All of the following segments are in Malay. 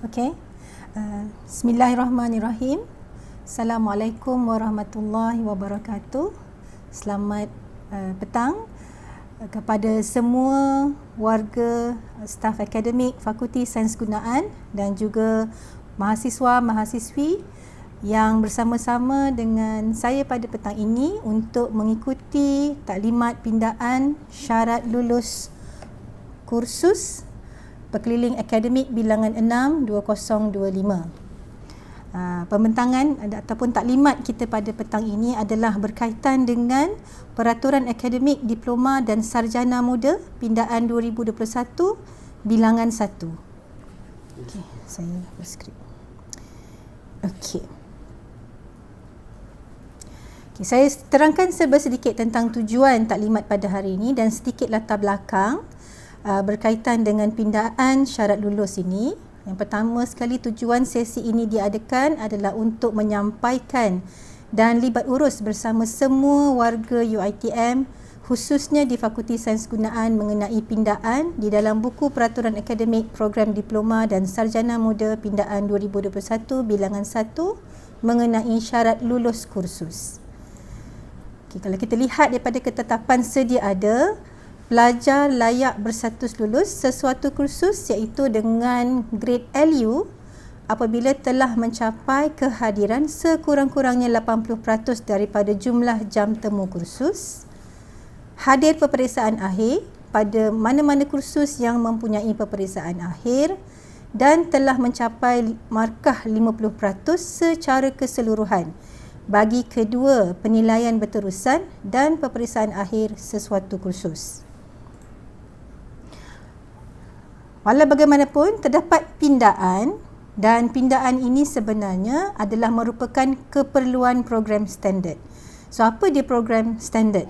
Okey. Uh, Bismillahirrahmanirrahim. Assalamualaikum warahmatullahi wabarakatuh. Selamat uh, petang uh, kepada semua warga uh, staf akademik Fakulti Sains Gunaan dan juga mahasiswa mahasiswi yang bersama-sama dengan saya pada petang ini untuk mengikuti taklimat pindaan syarat lulus kursus Perkeliling Akademik Bilangan 6 2025. Uh, pembentangan ataupun taklimat kita pada petang ini adalah berkaitan dengan Peraturan Akademik Diploma dan Sarjana Muda Pindaan 2021 Bilangan 1. Okey, saya berskrip. Okey. Okay, saya terangkan serba sedikit tentang tujuan taklimat pada hari ini dan sedikit latar belakang uh, berkaitan dengan pindaan syarat lulus ini. Yang pertama sekali tujuan sesi ini diadakan adalah untuk menyampaikan dan libat urus bersama semua warga UiTM khususnya di Fakulti Sains Gunaan mengenai pindaan di dalam buku peraturan akademik program diploma dan sarjana muda pindaan 2021 bilangan 1 mengenai syarat lulus kursus. Okay, kalau kita lihat daripada ketetapan sedia ada, pelajar layak berstatus lulus sesuatu kursus iaitu dengan grade LU apabila telah mencapai kehadiran sekurang-kurangnya 80% daripada jumlah jam temu kursus hadir peperiksaan akhir pada mana-mana kursus yang mempunyai peperiksaan akhir dan telah mencapai markah 50% secara keseluruhan bagi kedua penilaian berterusan dan peperiksaan akhir sesuatu kursus. Walau bagaimanapun terdapat pindaan dan pindaan ini sebenarnya adalah merupakan keperluan program standard. So apa dia program standard?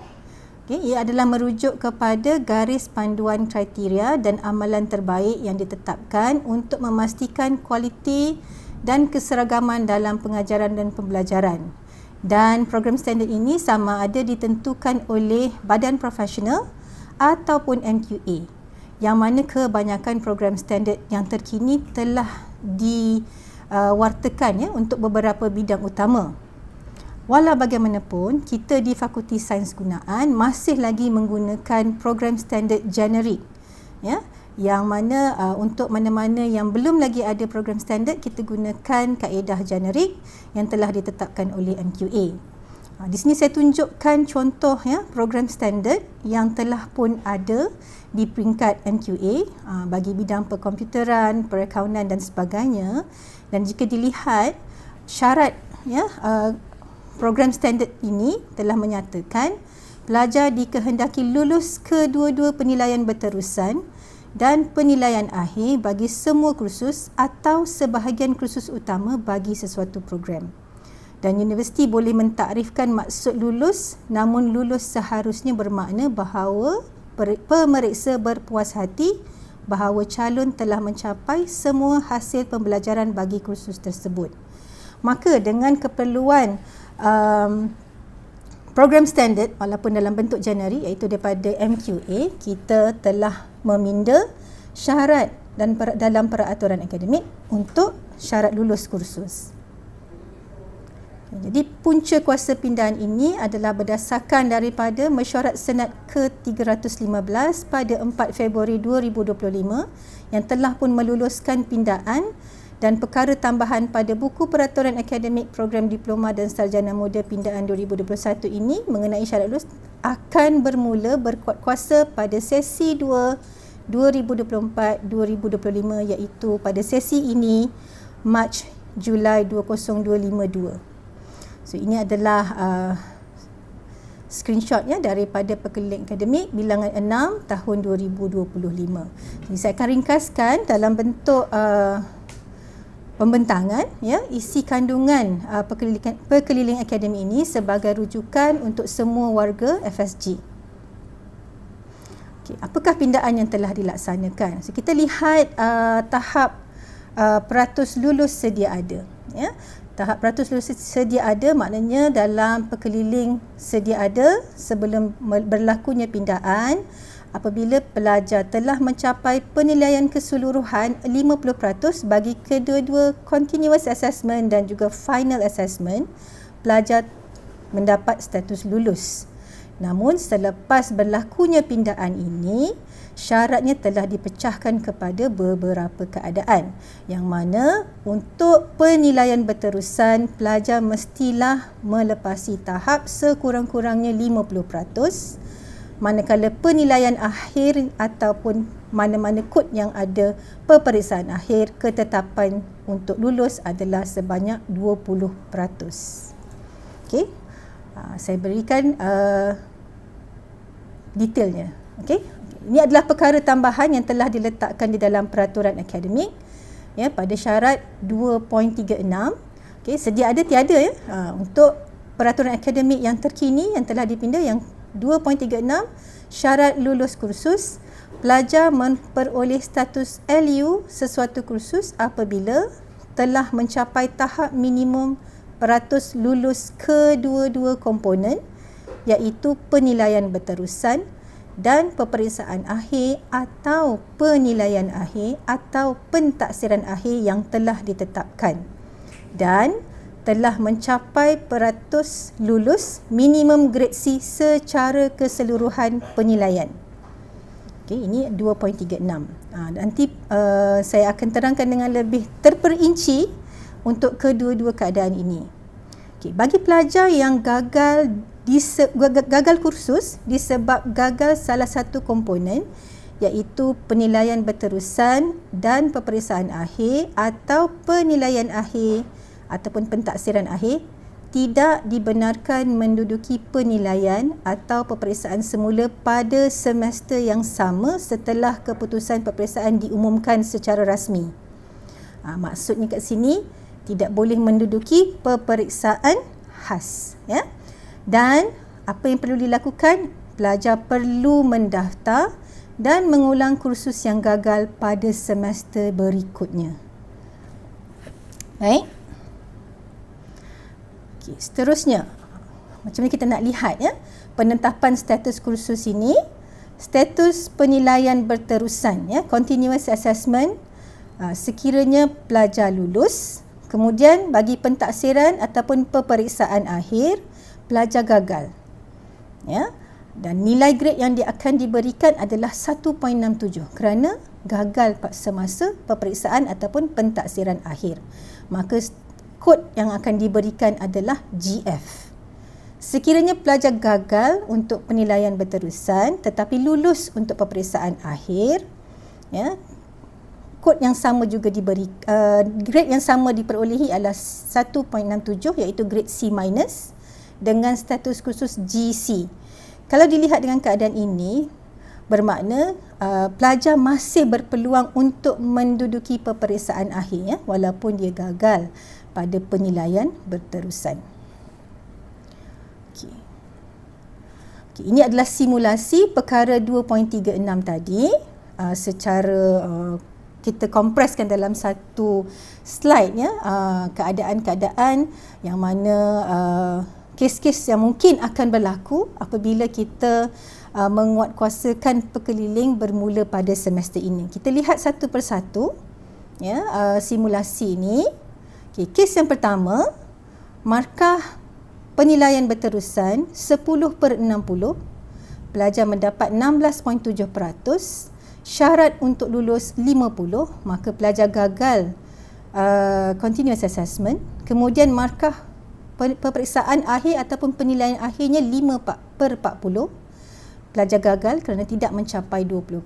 Okay, ia adalah merujuk kepada garis panduan kriteria dan amalan terbaik yang ditetapkan untuk memastikan kualiti dan keseragaman dalam pengajaran dan pembelajaran. Dan program standard ini sama ada ditentukan oleh badan profesional ataupun MQA yang mana kebanyakan program standard yang terkini telah diwartakan uh, ya untuk beberapa bidang utama. Walau bagaimanapun, kita di Fakulti Sains Gunaan masih lagi menggunakan program standard generik ya yang mana uh, untuk mana-mana yang belum lagi ada program standard kita gunakan kaedah generik yang telah ditetapkan oleh MQA. Uh, di sini saya tunjukkan contoh ya program standard yang telah pun ada di peringkat NQA uh, bagi bidang perkomputeran, perakaunan dan sebagainya dan jika dilihat syarat ya uh, program standard ini telah menyatakan pelajar dikehendaki lulus kedua-dua penilaian berterusan dan penilaian akhir bagi semua kursus atau sebahagian kursus utama bagi sesuatu program. Dan universiti boleh mentakrifkan maksud lulus namun lulus seharusnya bermakna bahawa pemeriksa berpuas hati bahawa calon telah mencapai semua hasil pembelajaran bagi kursus tersebut. Maka dengan keperluan um, program standard walaupun dalam bentuk Januari iaitu daripada MQA kita telah meminda syarat dan per, dalam peraturan akademik untuk syarat lulus kursus. Jadi punca kuasa pindahan ini adalah berdasarkan daripada mesyuarat Senat ke-315 pada 4 Februari 2025 yang telah pun meluluskan pindaan dan perkara tambahan pada buku peraturan akademik program diploma dan sarjana muda pindaan 2021 ini mengenai syarat lulus akan bermula berkuat kuasa pada sesi 2 2024-2025 iaitu pada sesi ini Mac Julai 20252. So ini adalah uh, screenshot ya daripada perkeliling akademik bilangan 6 tahun 2025. Jadi saya akan ringkaskan dalam bentuk uh, pembentangan ya isi kandungan uh, perkeliling, perkeliling akademik ini sebagai rujukan untuk semua warga FSG. Okay, apakah pindaan yang telah dilaksanakan? So kita lihat uh, tahap uh, peratus lulus sedia ada ya tahap peratus sedia ada maknanya dalam perkeliling sedia ada sebelum berlakunya pindaan apabila pelajar telah mencapai penilaian keseluruhan 50% bagi kedua-dua continuous assessment dan juga final assessment, pelajar mendapat status lulus. Namun selepas berlakunya pindaan ini, syaratnya telah dipecahkan kepada beberapa keadaan yang mana untuk penilaian berterusan pelajar mestilah melepasi tahap sekurang-kurangnya 50% manakala penilaian akhir ataupun mana-mana kod yang ada peperiksaan akhir ketetapan untuk lulus adalah sebanyak 20%. Okey. Uh, saya berikan uh, detailnya. Okey. Ini adalah perkara tambahan yang telah diletakkan di dalam peraturan akademik ya pada syarat 2.36. Okey, sedia ada tiada ya. Uh, untuk peraturan akademik yang terkini yang telah dipindah yang 2.36 syarat lulus kursus pelajar memperoleh status LU sesuatu kursus apabila telah mencapai tahap minimum peratus lulus kedua-dua komponen iaitu penilaian berterusan dan peperiksaan akhir atau penilaian akhir atau pentaksiran akhir yang telah ditetapkan dan telah mencapai peratus lulus minimum grade C secara keseluruhan penilaian. Okay, ini 2.36. Ha, nanti uh, saya akan terangkan dengan lebih terperinci untuk kedua-dua keadaan ini. Okay, bagi pelajar yang gagal gagal kursus disebab gagal salah satu komponen iaitu penilaian berterusan dan peperiksaan akhir atau penilaian akhir ataupun pentaksiran akhir tidak dibenarkan menduduki penilaian atau peperiksaan semula pada semester yang sama setelah keputusan peperiksaan diumumkan secara rasmi. Ha, maksudnya kat sini tidak boleh menduduki peperiksaan khas. Ya? Dan apa yang perlu dilakukan? Pelajar perlu mendaftar dan mengulang kursus yang gagal pada semester berikutnya. Baik. Okey, seterusnya. Macam ni kita nak lihat ya? Penetapan status kursus ini. Status penilaian berterusan ya? Continuous assessment. Uh, sekiranya pelajar lulus. Kemudian bagi pentaksiran ataupun peperiksaan akhir pelajar gagal. Ya? Dan nilai grade yang dia akan diberikan adalah 1.67 kerana gagal semasa peperiksaan ataupun pentaksiran akhir. Maka kod yang akan diberikan adalah GF. Sekiranya pelajar gagal untuk penilaian berterusan tetapi lulus untuk peperiksaan akhir, ya, kod yang sama juga diberi uh, grade yang sama diperolehi adalah 1.67 iaitu grade C minus dengan status khusus GC. Kalau dilihat dengan keadaan ini bermakna uh, pelajar masih berpeluang untuk menduduki peperiksaan akhir ya walaupun dia gagal pada penilaian berterusan. Okey. Okey, ini adalah simulasi perkara 2.36 tadi uh, secara uh, kita kompreskan dalam satu slide ya uh, keadaan-keadaan yang mana uh, kes-kes yang mungkin akan berlaku apabila kita uh, menguatkuasakan pekeliling bermula pada semester ini. Kita lihat satu persatu ya uh, simulasi ini. Okay, kes yang pertama, markah penilaian berterusan 10 per 60, pelajar mendapat 16.7%, syarat untuk lulus 50, maka pelajar gagal uh, continuous assessment, kemudian markah peperiksaan akhir ataupun penilaian akhirnya 5 per 40, pelajar gagal kerana tidak mencapai 20%.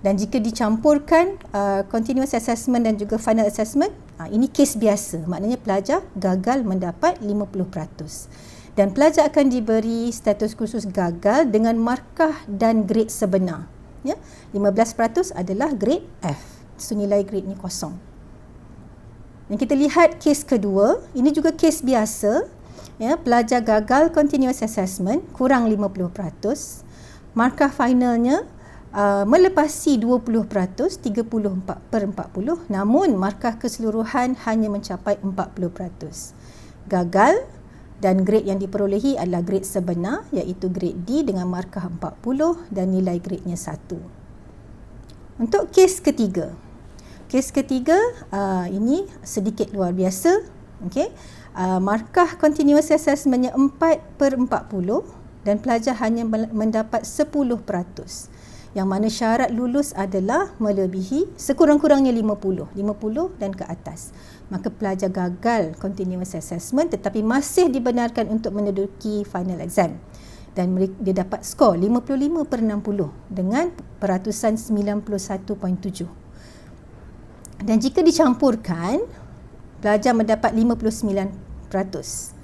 Dan jika dicampurkan uh, continuous assessment dan juga final assessment, uh, ini kes biasa. Maknanya pelajar gagal mendapat 50%. Dan pelajar akan diberi status khusus gagal dengan markah dan grade sebenar. Ya, 15% adalah grade F. So nilai grade ni kosong. Dan kita lihat kes kedua, ini juga kes biasa. Ya, pelajar gagal continuous assessment kurang 50%. Markah finalnya Uh, melepasi 20% 34 per 40 namun markah keseluruhan hanya mencapai 40% gagal dan grade yang diperolehi adalah grade sebenar iaitu grade D dengan markah 40 dan nilai gradenya 1. Untuk kes ketiga. Kes ketiga uh, ini sedikit luar biasa. Okay. Uh, markah continuous assessmentnya 4 per 40 dan pelajar hanya mendapat 10% yang mana syarat lulus adalah melebihi sekurang-kurangnya 50, 50 dan ke atas. Maka pelajar gagal continuous assessment tetapi masih dibenarkan untuk menduduki final exam. Dan dia dapat skor 55 per 60 dengan peratusan 91.7. Dan jika dicampurkan, pelajar mendapat 59%.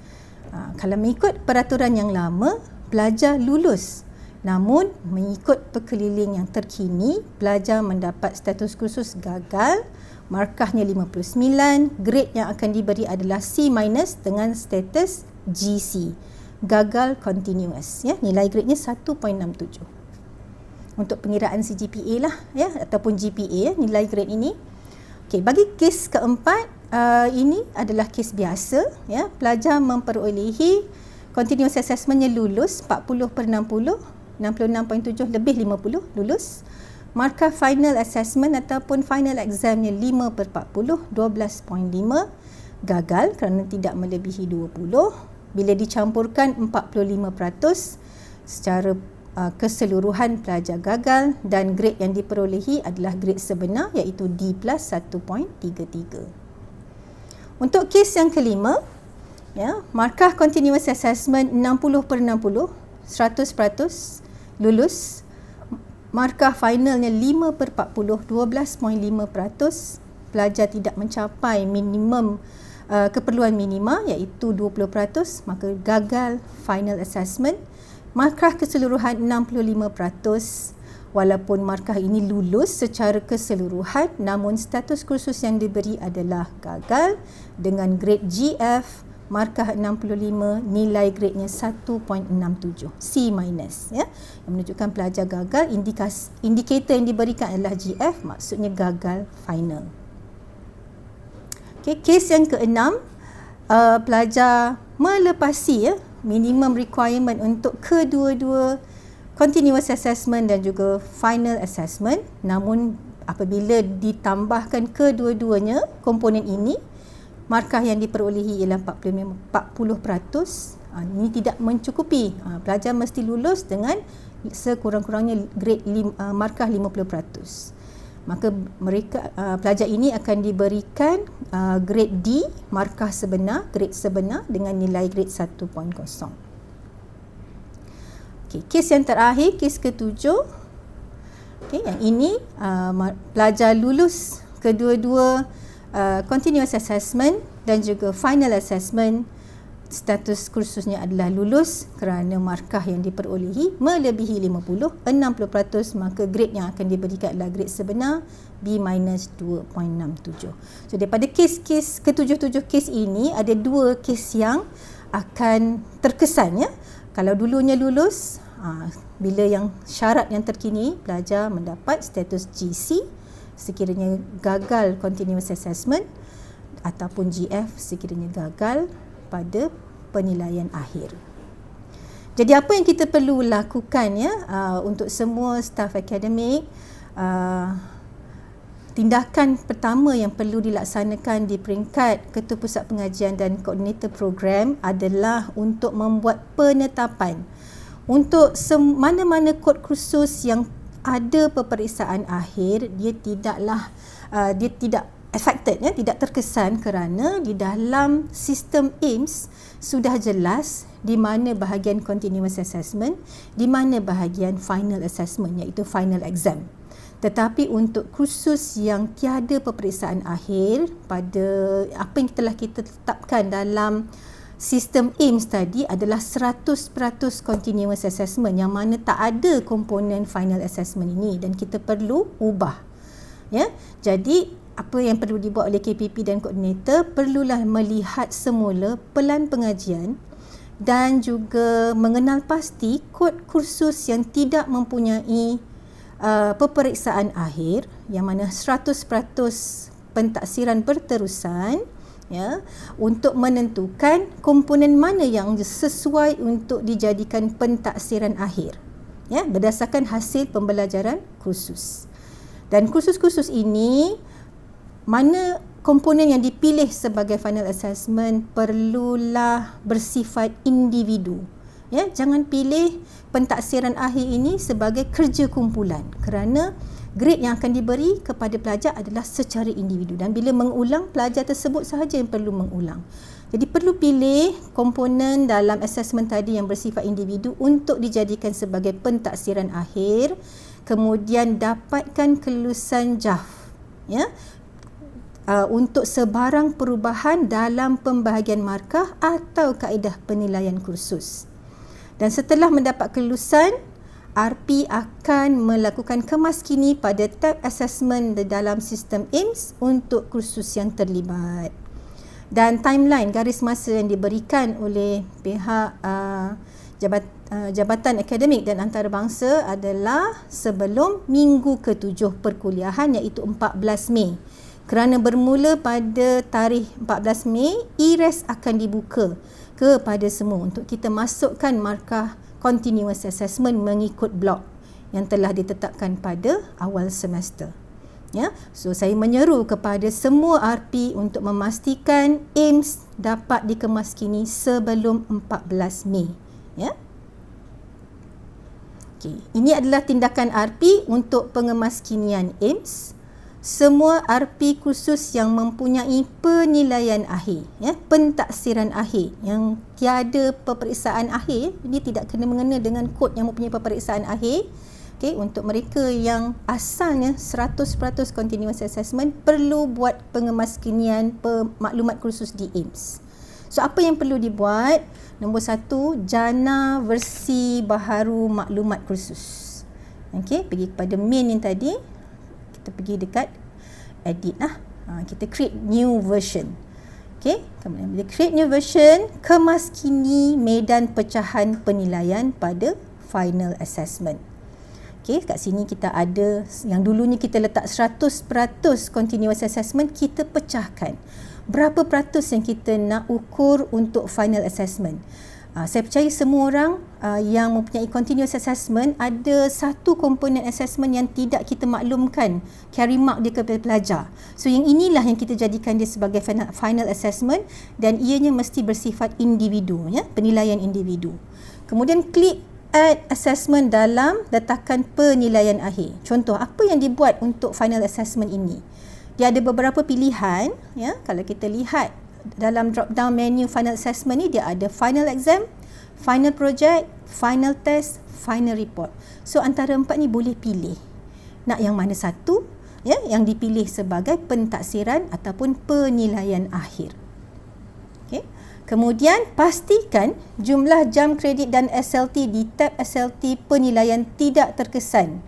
Ha, kalau mengikut peraturan yang lama, pelajar lulus Namun, mengikut perkeliling yang terkini, pelajar mendapat status kursus gagal, markahnya 59, grade yang akan diberi adalah C- dengan status GC, gagal continuous. Ya, nilai gradenya 1.67. Untuk pengiraan CGPA lah, ya, ataupun GPA, ya, nilai grade ini. Okay, bagi kes keempat, uh, ini adalah kes biasa. Ya, pelajar memperolehi continuous assessmentnya lulus 40 per 60 66.7 lebih 50 lulus. Markah final assessment ataupun final examnya 5 per 40, 12.5 gagal kerana tidak melebihi 20. Bila dicampurkan 45% secara keseluruhan pelajar gagal dan grade yang diperolehi adalah grade sebenar iaitu D plus 1.33. Untuk kes yang kelima, ya, markah continuous assessment 60 per 60, 100% lulus markah finalnya 5 per 40 12.5% pelajar tidak mencapai minimum uh, keperluan minima iaitu 20% maka gagal final assessment markah keseluruhan 65% walaupun markah ini lulus secara keseluruhan namun status kursus yang diberi adalah gagal. Dengan grade GF markah 65 nilai gradenya 1.67 C minus ya. Yang menunjukkan pelajar gagal indikas indikator yang diberikan adalah GF maksudnya gagal final. Okey kes yang keenam uh, pelajar melepasi ya minimum requirement untuk kedua-dua continuous assessment dan juga final assessment namun apabila ditambahkan kedua-duanya komponen ini markah yang diperolehi ialah 40%, 40%. Ha, ini tidak mencukupi. Ha, pelajar mesti lulus dengan sekurang-kurangnya grade uh, markah 50%. Maka mereka uh, pelajar ini akan diberikan uh, grade D, markah sebenar, grade sebenar dengan nilai grade 1.0. Okey, kes yang terakhir, kes ketujuh. Okey, yang ini uh, pelajar lulus kedua-dua Uh, continuous assessment dan juga final assessment status kursusnya adalah lulus kerana markah yang diperolehi melebihi 50 60% maka grade yang akan diberikan adalah grade sebenar B minus 2.67 so daripada kes-kes ketujuh-tujuh kes ini ada dua kes yang akan terkesan ya. Kalau dulunya lulus uh, bila yang syarat yang terkini pelajar mendapat status GC sekiranya gagal continuous assessment ataupun GF sekiranya gagal pada penilaian akhir. Jadi apa yang kita perlu lakukan ya uh, untuk semua staf akademik uh, tindakan pertama yang perlu dilaksanakan di peringkat ketua pusat pengajian dan koordinator program adalah untuk membuat penetapan untuk mana-mana kod khusus yang ada peperiksaan akhir dia tidaklah uh, dia tidak affected ya tidak terkesan kerana di dalam sistem AIMS sudah jelas di mana bahagian continuous assessment di mana bahagian final assessment iaitu final exam tetapi untuk kursus yang tiada peperiksaan akhir pada apa yang telah kita tetapkan dalam sistem AIMS tadi adalah 100% continuous assessment yang mana tak ada komponen final assessment ini dan kita perlu ubah. Ya. Jadi apa yang perlu dibuat oleh KPP dan koordinator perlulah melihat semula pelan pengajian dan juga mengenal pasti kod kursus yang tidak mempunyai uh, peperiksaan akhir yang mana 100% pentaksiran berterusan ya untuk menentukan komponen mana yang sesuai untuk dijadikan pentaksiran akhir ya berdasarkan hasil pembelajaran kursus. Dan kursus-kursus ini mana komponen yang dipilih sebagai final assessment perlulah bersifat individu. Ya, jangan pilih pentaksiran akhir ini sebagai kerja kumpulan kerana grade yang akan diberi kepada pelajar adalah secara individu dan bila mengulang pelajar tersebut sahaja yang perlu mengulang. Jadi perlu pilih komponen dalam assessment tadi yang bersifat individu untuk dijadikan sebagai pentaksiran akhir kemudian dapatkan kelulusan JAF ya uh, untuk sebarang perubahan dalam pembahagian markah atau kaedah penilaian kursus. Dan setelah mendapat kelulusan RP akan melakukan kemaskini pada tab assessment dalam sistem AIMS untuk kursus yang terlibat. Dan timeline garis masa yang diberikan oleh pihak uh, jabat, uh, Jabatan Akademik dan Antarabangsa adalah sebelum minggu ke-7 perkuliahan iaitu 14 Mei. Kerana bermula pada tarikh 14 Mei, e-RES akan dibuka kepada semua untuk kita masukkan markah continuous assessment mengikut blok yang telah ditetapkan pada awal semester. Ya, so saya menyeru kepada semua RP untuk memastikan AIMS dapat dikemaskini sebelum 14 Mei. Ya. Okey, ini adalah tindakan RP untuk pengemaskinian AIMS semua RP kursus yang mempunyai penilaian akhir ya pentaksiran akhir yang tiada peperiksaan akhir dia tidak kena mengena dengan kod yang mempunyai peperiksaan akhir okey untuk mereka yang asalnya 100% continuous assessment perlu buat pengemaskinian maklumat kursus di AIMS so apa yang perlu dibuat? Nombor satu jana versi baharu maklumat kursus okey pergi kepada main yang tadi kita pergi dekat edit lah. Ha, kita create new version. Okay. Kemudian bila create new version, kemaskini medan pecahan penilaian pada final assessment. Okay, kat sini kita ada yang dulunya kita letak 100% continuous assessment, kita pecahkan. Berapa peratus yang kita nak ukur untuk final assessment? Uh, saya percaya semua orang uh, yang mempunyai continuous assessment ada satu komponen assessment yang tidak kita maklumkan carry mark dia kepada pelajar. So yang inilah yang kita jadikan dia sebagai final, assessment dan ianya mesti bersifat individu ya, penilaian individu. Kemudian klik add assessment dalam letakan penilaian akhir. Contoh apa yang dibuat untuk final assessment ini? Dia ada beberapa pilihan ya kalau kita lihat dalam drop down menu final assessment ni dia ada final exam, final project, final test, final report. So antara empat ni boleh pilih. Nak yang mana satu ya yang dipilih sebagai pentaksiran ataupun penilaian akhir. Okey. Kemudian pastikan jumlah jam kredit dan SLT di tab SLT penilaian tidak terkesan.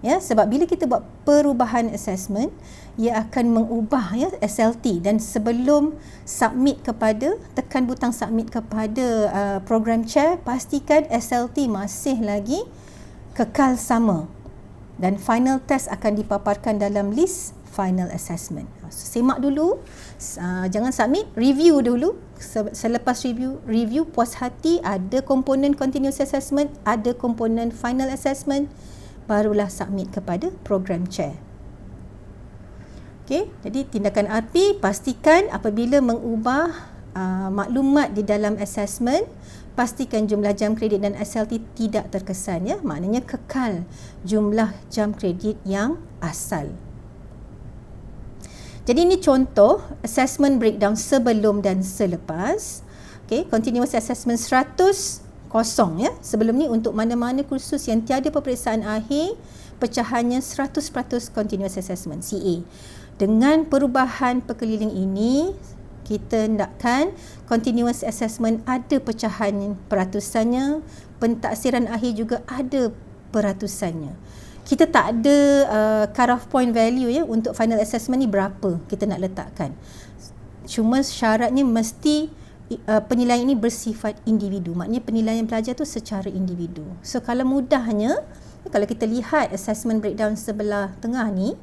Ya, sebab bila kita buat perubahan assessment, ia akan mengubah ya SLT dan sebelum submit kepada tekan butang submit kepada uh, program chair pastikan SLT masih lagi kekal sama dan final test akan dipaparkan dalam list final assessment. So, semak dulu, uh, jangan submit, review dulu. Selepas review, review puas hati ada komponen continuous assessment, ada komponen final assessment, barulah submit kepada program chair. Okey, jadi tindakan RP pastikan apabila mengubah uh, maklumat di dalam assessment pastikan jumlah jam kredit dan SLT tidak terkesan ya. Maknanya kekal jumlah jam kredit yang asal. Jadi ini contoh assessment breakdown sebelum dan selepas. Okey continuous assessment 100 kosong ya. Sebelum ni untuk mana-mana kursus yang tiada peperiksaan akhir pecahannya 100% continuous assessment CA dengan perubahan perkeliling ini kita nakkan continuous assessment ada pecahan peratusannya pentaksiran akhir juga ada peratusannya. Kita tak ada uh, cut off point value ya untuk final assessment ni berapa kita nak letakkan. Cuma syaratnya mesti uh, penilaian ini bersifat individu maknanya penilaian pelajar tu secara individu so kalau mudahnya kalau kita lihat assessment breakdown sebelah tengah ni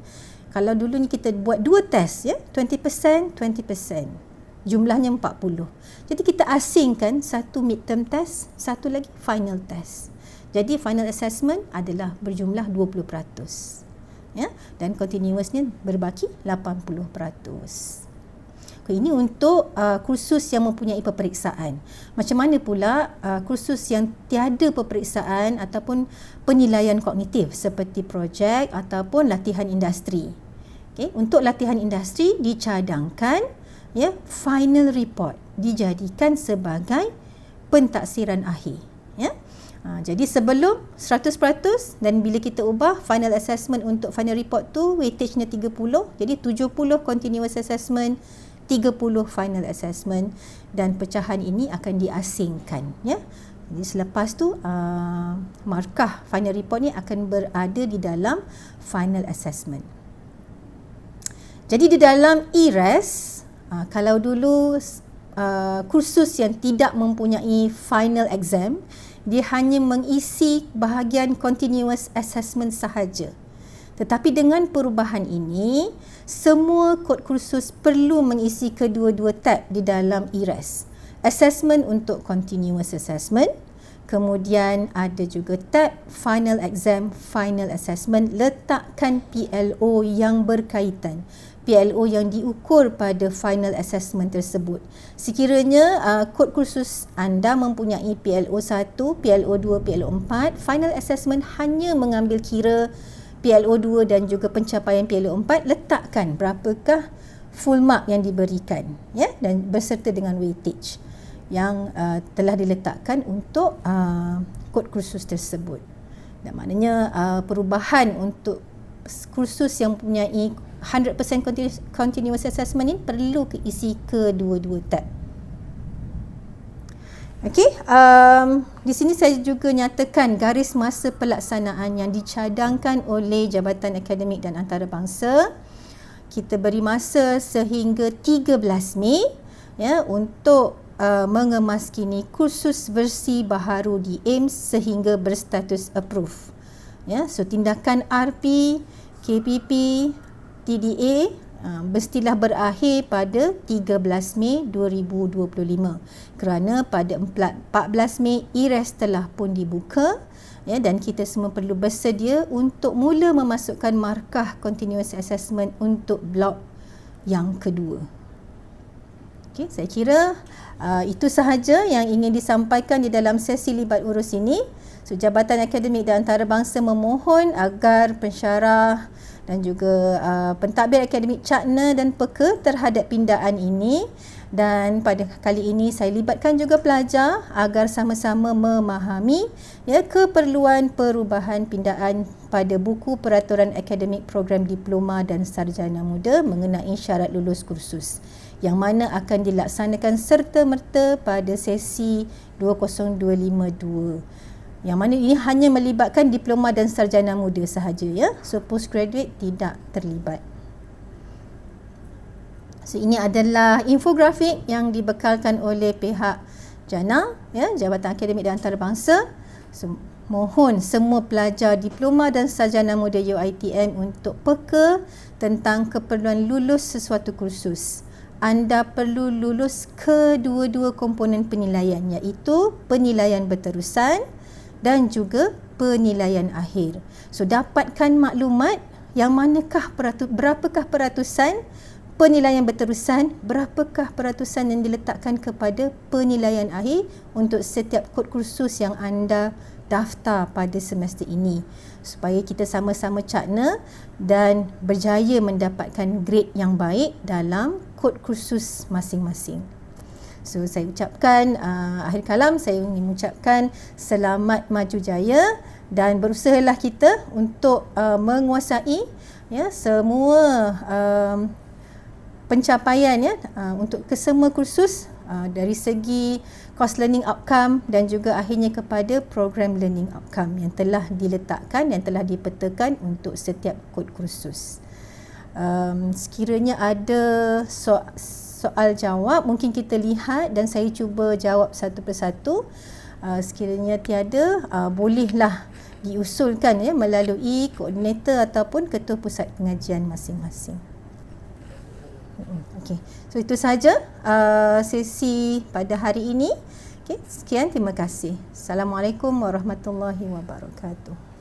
kalau dulu ni kita buat dua test ya 20% 20% jumlahnya 40. Jadi kita asingkan satu midterm test, satu lagi final test. Jadi final assessment adalah berjumlah 20%. Ya, dan continuousnya berbaki 80%. Ini untuk uh, kursus yang mempunyai peperiksaan. Macam mana pula uh, kursus yang tiada peperiksaan ataupun penilaian kognitif seperti projek ataupun latihan industri. Okay. Untuk latihan industri dicadangkan ya final report dijadikan sebagai pentaksiran akhir. Ya. Ha, jadi sebelum 100% dan bila kita ubah final assessment untuk final report tu weightage-nya 30 jadi 70 continuous assessment 30 final assessment dan pecahan ini akan diasingkan ya. Jadi selepas tu uh, markah final report ni akan berada di dalam final assessment. Jadi di dalam ERES uh, kalau dulu uh, kursus yang tidak mempunyai final exam dia hanya mengisi bahagian continuous assessment sahaja. Tetapi dengan perubahan ini, semua kod kursus perlu mengisi kedua-dua tab di dalam ERAS. Assessment untuk continuous assessment, kemudian ada juga tab final exam, final assessment, letakkan PLO yang berkaitan. PLO yang diukur pada final assessment tersebut. Sekiranya uh, kod kursus anda mempunyai PLO 1, PLO 2, PLO 4, final assessment hanya mengambil kira PLO2 dan juga pencapaian PLO4 letakkan berapakah full mark yang diberikan ya dan berserta dengan weightage yang uh, telah diletakkan untuk uh, kod kursus tersebut. Dan maknanya uh, perubahan untuk kursus yang mempunyai 100% continuous assessment ini perlu keisi kedua-dua tab. Okey, um, di sini saya juga nyatakan garis masa pelaksanaan yang dicadangkan oleh Jabatan Akademik dan Antarabangsa. Kita beri masa sehingga 13 Mei ya untuk uh, mengemaskini kursus versi baharu di AIMS sehingga berstatus approve. Ya, so tindakan RP, KPP, TDA mestilah berakhir pada 13 Mei 2025 kerana pada 14 Mei IRES telah pun dibuka ya dan kita semua perlu bersedia untuk mula memasukkan markah continuous assessment untuk blok yang kedua. Okey, saya kira uh, itu sahaja yang ingin disampaikan di dalam sesi libat urus ini. So, Jabatan Akademik dan Antarabangsa memohon agar pensyarah dan juga uh, pentadbir akademik Cakna dan Peka terhadap pindaan ini. Dan pada kali ini saya libatkan juga pelajar agar sama-sama memahami ya keperluan perubahan pindaan pada buku peraturan akademik program diploma dan sarjana muda mengenai syarat lulus kursus yang mana akan dilaksanakan serta-merta pada sesi 20252 yang mana ini hanya melibatkan diploma dan sarjana muda sahaja ya? So postgraduate tidak terlibat. So ini adalah infografik yang dibekalkan oleh pihak JANA ya Jabatan Akademik dan Antarabangsa. So, mohon semua pelajar diploma dan sarjana muda UiTM untuk peka tentang keperluan lulus sesuatu kursus. Anda perlu lulus kedua-dua komponen penilaian iaitu penilaian berterusan dan juga penilaian akhir. So dapatkan maklumat yang manakah peratus, berapakah peratusan penilaian berterusan, berapakah peratusan yang diletakkan kepada penilaian akhir untuk setiap kod kursus yang anda daftar pada semester ini supaya kita sama-sama cakna dan berjaya mendapatkan grade yang baik dalam kod kursus masing-masing. So saya ucapkan uh, akhir kalam saya ingin mengucapkan selamat maju jaya dan berusahalah kita untuk uh, menguasai ya semua um, pencapaian ya uh, untuk kesemua kursus uh, dari segi course learning outcome dan juga akhirnya kepada program learning outcome yang telah diletakkan dan telah dipetakan untuk setiap kod kursus. Um, sekiranya ada so soal jawab mungkin kita lihat dan saya cuba jawab satu persatu uh, sekiranya tiada uh, bolehlah diusulkan ya melalui koordinator ataupun ketua pusat pengajian masing-masing Okey. So itu saja uh, sesi pada hari ini. Okey, sekian terima kasih. Assalamualaikum warahmatullahi wabarakatuh.